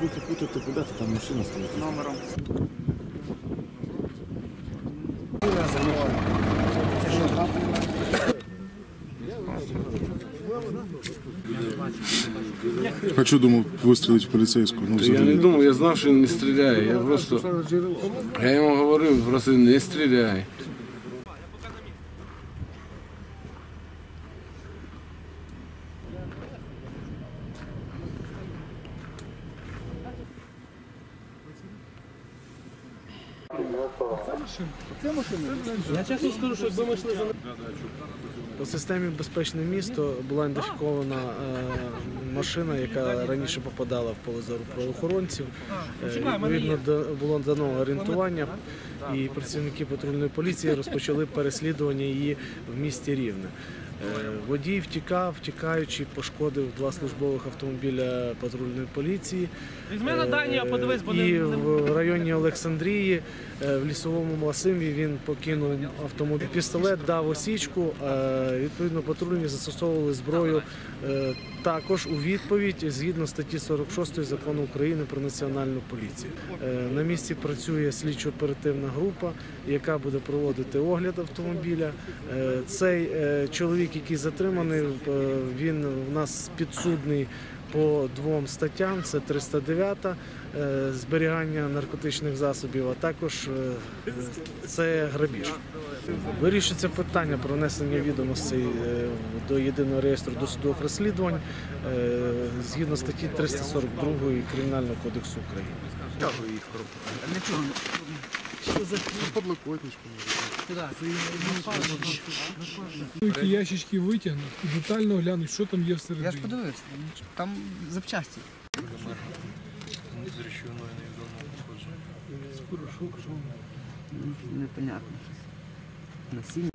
будете путати, куди там машина стоїть. Номером. Хочу, думав, вистрілити в поліцейську. Ну, Я не взагалі. думав, я знав, що він не стріляє. Я просто я йому говорив, просто не стріляй. По системі Безпечне місто була ідентифікована е, машина, яка раніше попадала в поле зору правоохоронців. Е, Відповідно, було дано орієнтування, і працівники патрульної поліції розпочали переслідування її в місті Рівне. Е, Водій втікав, втікаючи, пошкодив два службових автомобіля патрульної поліції. Візьми на дані, подивись, бо Е, І в районі Олександрії е, в лісовому масиві він покинув автомобіль. Пістолет дав осічку. е, Відповідно, патрульні застосовували зброю е, також у відповідь згідно статті 46 закону України про національну поліцію. Е, На місці працює слідчо-оперативна група, яка буде проводити огляд автомобіля. Е, Цей е, чоловік, який затриманий, він у нас підсудний по двом статтям: це 309 е, зберігання наркотичних засобів, а також е, це грабіж. Вирішується питання про внесення відомостей е, до єдиного реєстру досудових розслідувань згідно статті 342 Кримінального кодексу України. Тільки ящички витягнуть і детально глянуть, що там є всередині. Я ж подивився, ну, там запчасті. Непонятно щось. Насіння.